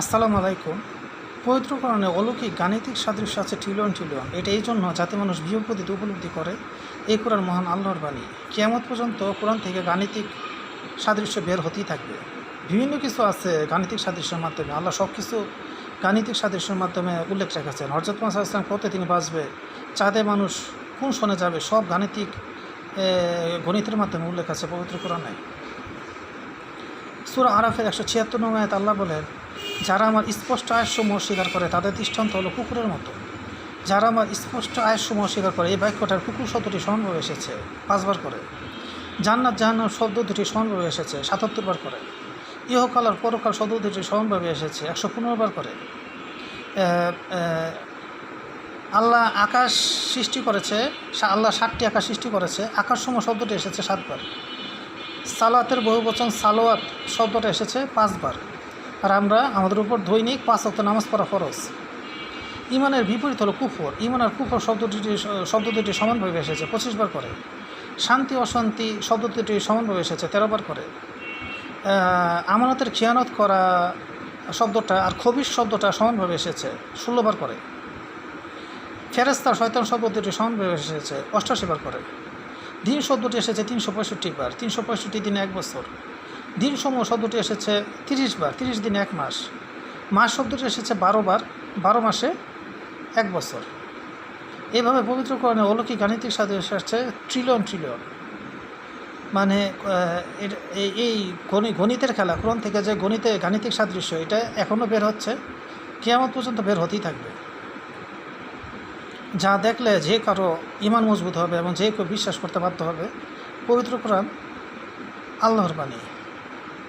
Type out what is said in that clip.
আসসালামু আলাইকুম। পবিত্রকরণে অলৌকিক গাণিতিক সাদৃশ্য আছে ট্রিলিয়ন ট্রিলিয়ন এটা এই জন্য যাতে মানুষ বিয়োগ উপলব্ধি করে। এই কোরআন মহান আল্লাহর বাণী। কেয়ামত পর্যন্ত কোরআন থেকে গাণিতিক সাদৃশ্য বের হতেই থাকবে। বিভিন্ন কিছু আছে গাণিতিক সাদৃশ্যের মাধ্যমে। আল্লাহ সব কিছু গাণিতিক সাদৃশ্যের মাধ্যমে উল্লেখ রেখেছেন। হরজত মাসা ইসলাম কত তিনি বাঁচবে। চাঁদে মানুষ কোন শোনে যাবে? সব গাণিতিক গণিতের মাধ্যমে উল্লেখ আছে পবিত্র কোরআনে। সুরা আরাফের একশো ছিয়াত্তর নম্বর আল্লাহ বলেন যারা আমার স্পষ্ট আয়সমূহ স্বীকার করে, তাদের দৃষ্টান্ত হলো কুকুরের মতো। যারা আমার স্পষ্ট আয়সমূহ স্বীকার করে, এই বাক্যটার কুকুর শব্দটি সমানভাবে এসেছে, পাঁচবার করে। জান্নাত জাহান্নাম শব্দ দুটি সমানভাবে এসেছে, সাতাত্তর বার করে। ইহকাল আর পরকাল শব্দ দুটি সমানভাবে এসেছে, একশো পনেরো বার করে। আল্লাহ আকাশ সৃষ্টি করেছে আল্লাহ ষাটটি আকাশ সৃষ্টি করেছে, আকাশসমূহ শব্দটি এসেছে সাতবার। সালাতের বহু বচন সালোয়াত শব্দটা এসেছে পাঁচবার। আর আমরা আমাদের উপর দৈনিক পাঁচ অক্ট নামাজ পড়া ফরজ। ইমানের বিপরীত হলো কুফর। ইমান আর কুফর শব্দ দুটি শব্দ দুটি সমানভাবে এসেছে, পঁচিশ বার করে। শান্তি, অশান্তি শব্দ দুটি সমানভাবে এসেছে, তেরো বার করে। আমানতের খেয়ানত করা শব্দটা আর খবির শব্দটা সমানভাবে এসেছে ষোলোবার করে। ফেরেস্তা শয়তান শব্দ দুটি সমানভাবে এসেছে, অষ্টাশি বার করে। দিন শব্দটি এসেছে তিনশো পঁয়ষট্টি বার, তিনশো পঁয়ষট্টি দিনে এক বছর। দিন সমূহ শব্দটি এসেছে তিরিশ বার, তিরিশ দিন এক মাস। মাস শব্দটি এসেছে বারো বার, বারো মাসে এক বছর। এভাবে পবিত্র কোরআনে অলৌকিক গাণিতিক সাথে এসেছে ট্রিলিয়ন ট্রিলিয়ন মানে এই- এই গণি- গণিতের খেলা, কোরআন থেকে যে গণিতে গাণিতিক সাদৃশ্য, এটা এখনও বের হচ্ছে, কেয়ামত পর্যন্ত বের হতেই থাকবে। যা দেখলে যে কারও ইমান মজবুত হবে এবং যে কেউ বিশ্বাস করতে বাধ্য হবে, পবিত্র কোরআন আল্লাহর বাণী।